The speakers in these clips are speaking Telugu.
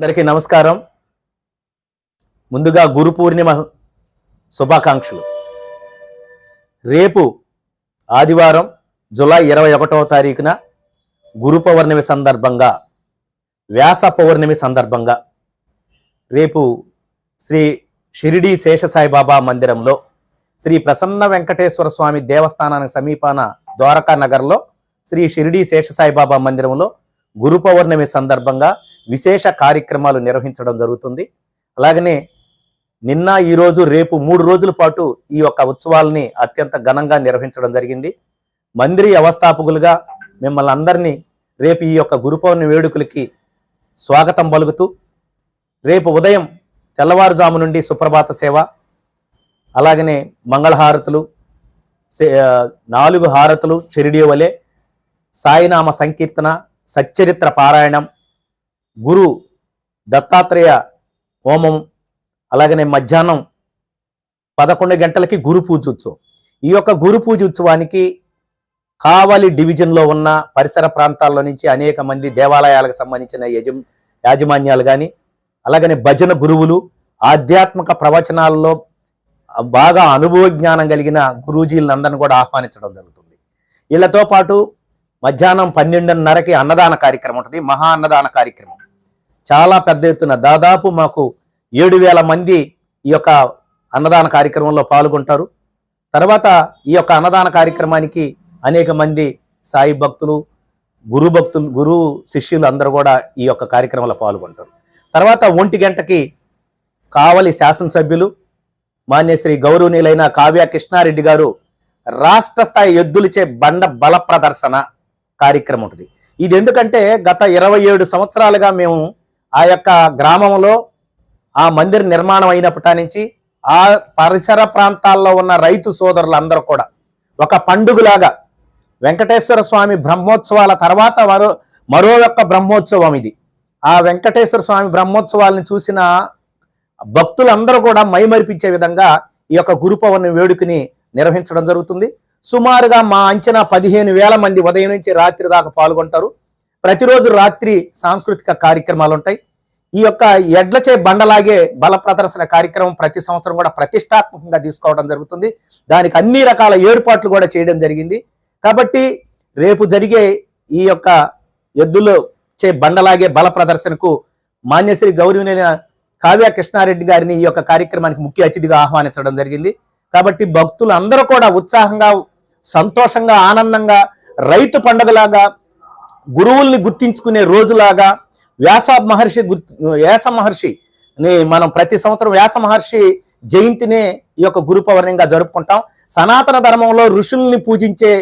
అందరికీ నమస్కారం. ముందుగా గురు పూర్ణిమ శుభాకాంక్షలు. రేపు ఆదివారం జూలై ఇరవై ఒకటవ తారీఖున గురు పౌర్ణమి సందర్భంగా వ్యాస పౌర్ణమి సందర్భంగా రేపు శ్రీ షిరిడి శేషసాయిబాబా మందిరంలో శ్రీ ప్రసన్న వెంకటేశ్వర స్వామి దేవస్థానానికి సమీపాన ద్వారకా నగర్లో శ్రీ షిరిడి శేషసాయిబాబా మందిరంలో గురు పౌర్ణమి సందర్భంగా విశేష కార్యక్రమాలు నిర్వహించడం జరుగుతుంది. అలాగనే నిన్న ఈరోజు రేపు మూడు రోజుల పాటు ఈ యొక్క ఉత్సవాలని అత్యంత ఘనంగా నిర్వహించడం జరిగింది. మందిరి వ్యవస్థాపకులుగా మిమ్మల్ని అందరినీ రేపు ఈ యొక్క గురు వేడుకలకి స్వాగతం పలుకుతూ రేపు ఉదయం తెల్లవారుజాము నుండి సుప్రభాత సేవ అలాగనే మంగళహారతులు నాలుగు హారతులు షిరిడి వలె సాయినామ సంకీర్తన సచ్చరిత్ర పారాయణం గురు దత్తాత్రేయ హోమం అలాగనే మధ్యాహ్నం పదకొండు గంటలకి గురు పూజ ఉత్సవం. ఈ యొక్క గురు పూజ ఉత్సవానికి కావలి డివిజన్లో ఉన్న పరిసర ప్రాంతాల్లో నుంచి అనేక మంది దేవాలయాలకు సంబంధించిన యజం యాజమాన్యాలు కానీ అలాగనే భజన గురువులు ఆధ్యాత్మిక ప్రవచనాల్లో బాగా అనుభవ జ్ఞానం కలిగిన గురూజీలందరిని కూడా ఆహ్వానించడం జరుగుతుంది. వీళ్ళతో పాటు మధ్యాహ్నం పన్నెండున్నరకి అన్నదాన కార్యక్రమం ఉంటుంది. మహా అన్నదాన కార్యక్రమం. చాలా పెద్ద ఎత్తున దాదాపు మాకు ఏడు వేల మంది ఈ యొక్క అన్నదాన కార్యక్రమంలో పాల్గొంటారు. తర్వాత ఈ యొక్క అన్నదాన కార్యక్రమానికి అనేక మంది సాయి భక్తులు గురు భక్తులు గురు శిష్యులు అందరూ కూడా ఈ యొక్క కార్యక్రమంలో పాల్గొంటారు. తర్వాత ఒంటి గంటకి కావలి శాసనసభ్యులు మాన్యశ్రీ గౌరవనీయులైన కావ్య కృష్ణారెడ్డి గారు రాష్ట్ర స్థాయి ఎద్దులచే బండ బల ప్రదర్శన కార్యక్రమం ఉంటుంది. ఇది ఎందుకంటే గత ఇరవై ఏడు సంవత్సరాలుగా మేము ఆ యొక్క గ్రామంలో ఆ మందిర నిర్మాణం అయినప్పటి నుంచి ఆ పరిసర ప్రాంతాల్లో ఉన్న రైతు సోదరులందరూ కూడా ఒక పండుగలాగా వెంకటేశ్వర స్వామి బ్రహ్మోత్సవాల తర్వాత మరో మరో యొక్క బ్రహ్మోత్సవం ఇది. ఆ వెంకటేశ్వర స్వామి బ్రహ్మోత్సవాలను చూసిన భక్తులందరూ కూడా మైమరిపించే విధంగా ఈ యొక్క గురు పౌర్ణమి వేడుకని నిర్వహించడం జరుగుతుంది. సుమారుగా మా అంచనా పదిహేను వేల మంది ఉదయం నుంచి రాత్రి దాకా పాల్గొంటారు. ప్రతిరోజు రాత్రి సాంస్కృతిక కార్యక్రమాలు ఉంటాయి ఈ యొక్క ఎడ్లచే బండలాగే బల ప్రదర్శన కార్యక్రమం ప్రతి సంవత్సరం కూడా ప్రతిష్టాత్మకంగా తీసుకోవడం జరుగుతుంది. దానికి అన్ని రకాల ఏర్పాట్లు కూడా చేయడం జరిగింది. కాబట్టి రేపు జరిగే ఈ యొక్క ఎద్దులు చే బండలాగే బల ప్రదర్శనకు మాన్యశ్రీ గౌరవనీయ కావ్య కృష్ణారెడ్డి గారిని ఈ యొక్క కార్యక్రమానికి ముఖ్య అతిథిగా ఆహ్వానించడం జరిగింది. కాబట్టి భక్తులు అందరూ కూడా ఉత్సాహంగా సంతోషంగా ఆనందంగా రైతు పండుగలాగా గురువుల్ని గుర్తించుకునే రోజులాగా వ్యాస మహర్షి గుర్తు వ్యాస మహర్షి మనం ప్రతి సంవత్సరం వ్యాస మహర్షి జయంతినే ఈ యొక్క గురు జరుపుకుంటాం. సనాతన ధర్మంలో ఋషుల్ని పూజించే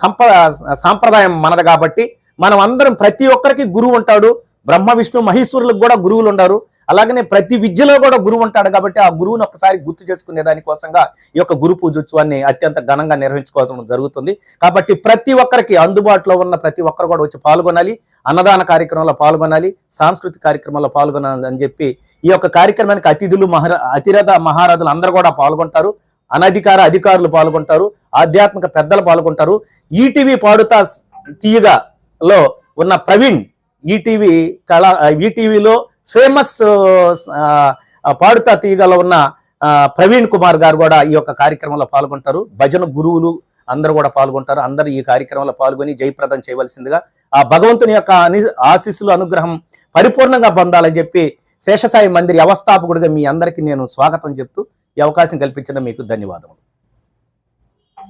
సంప సాంప్రదాయం మనది కాబట్టి మనం అందరం ప్రతి ఒక్కరికి గురువు ఉంటాడు. బ్రహ్మ విష్ణు మహేశ్వరులకు కూడా గురువులు ఉండరు. అలాగనే ప్రతి విద్యలో కూడా గురువు ఉంటాడు కాబట్టి ఆ గురువుని ఒకసారి గుర్తు చేసుకునే దానికోసంగా ఈ యొక్క గురు పూజోత్సవాన్ని అత్యంత ఘనంగా నిర్వహించుకోవడం జరుగుతుంది. కాబట్టి ప్రతి ఒక్కరికి అందుబాటులో ఉన్న ప్రతి ఒక్కరు కూడా వచ్చి పాల్గొనాలి అన్నదాన కార్యక్రమంలో పాల్గొనాలి సాంస్కృతిక కార్యక్రమంలో పాల్గొనాలి అని చెప్పి ఈ యొక్క కార్యక్రమానికి అతిథులు మహారా అతిరథ మహారథులు అందరూ కూడా పాల్గొంటారు. అనధికార అధికారులు పాల్గొంటారు ఆధ్యాత్మిక పెద్దలు పాల్గొంటారు. ఈటీవీ పాడుతా తీయగా లో ఉన్న ప్రవీణ్ ఈటీవీ కళ ఈటీవీలో ఫేమస్ పాడుతా తీయగలో ఉన్న ప్రవీణ్ కుమార్ గారు కూడా ఈ యొక్క కార్యక్రమంలో పాల్గొంటారు. భజన గురువులు అందరూ కూడా పాల్గొంటారు. అందరూ ఈ కార్యక్రమంలో పాల్గొని జయప్రదం చేయవలసిందిగా ఆ భగవంతుని యొక్క ఆశీస్సులు అనుగ్రహం పరిపూర్ణంగా పొందాలని చెప్పి శేషసాయి మందిర్ వ్యవస్థాపకుడిగా మీ అందరికీ నేను స్వాగతం చెప్తూ ఈ అవకాశం కల్పించిన మీకు ధన్యవాదములు.